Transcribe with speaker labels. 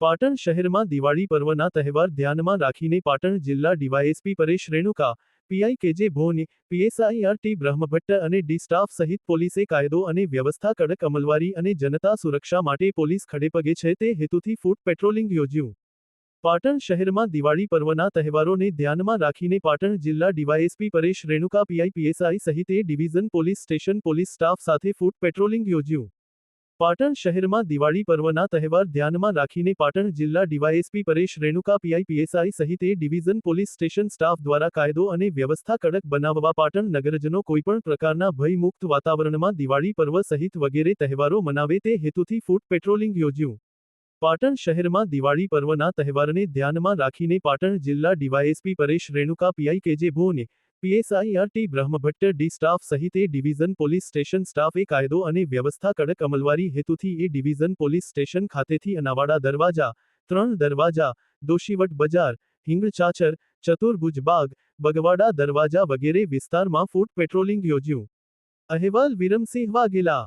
Speaker 1: પાટણ શહેરમાં દિવાળી પર્વના તહેવાર ધ્યાનમાં રાખીને પાટણ જિલ્લા DYSP Paresh Renuka, PI K J Bhoni PSI R T Brahmbhatt અને ડી સ્ટાફ સહિત પોલીસે કાયદો અને વ્યવસ્થા કડક અમલવારી અને જનતા સુરક્ષા માટે પોલીસ ખડેપગે છે તે હેતુથી ફૂટ પેટ્રોલિંગ યોજ્યું. પાટણ શહેરમાં દિવાળી પર્વના તહેવારોને ધ્યાનમાં રાખીને પાટણ જિલ્લા DYSP Paresh Renuka, PI, PSI સહિતે division, police station, police staff સાથે ફૂટ પેટ્રોલિંગ યોજ્યું. પાટણ શહેરમાં દિવાળી પર્વના તહેવાર ધ્યાનમાં રાખીને પાટણ જિલ્લા DYSP Paresh Renuka PI PSI સહિત ડિવિઝન પોલીસ સ્ટેશન સ્ટાફ દ્વારા કાયદો અને વ્યવસ્થા કડક બનાવવા પાટણ નગરજનો કોઈપણ પ્રકારના ભયમુક્ત વાતાવરણમાં દિવાળી પર્વ સહિત વગેરે તહેવારો મનાવે તે હેતુથી ફૂટ પેટ્રોલિંગ યોજ્યું. પાટણ શહેરમાં દિવાળી પર્વના તહેવારને ધ્યાનમાં રાખીને પાટણ જિલ્લા DYSP Paresh Renuka PI KJ ભોને PSI R T Brahmbhatt D staff સહિત એ ડિવિઝન પોલીસ સ્ટેશન સ્ટાફે કાયદો અને વ્યવસ્થા કડક અમલવારી હેતુથી એ ડિવિઝન પોલીસ સ્ટેશન ખાતેથી અનાવાડા દરવાજા, ત્રણ દરવાજા, દોશીવટ બજાર હિંગળચાચર ચતુર્ભુજ બાગ, બગવાડા દરવાજા વગેરે વિસ્તારમાં ફૂટ પેટ્રોલિંગ યોજ્યું. અહેવાલ વિરમસિંહ વાઘેલા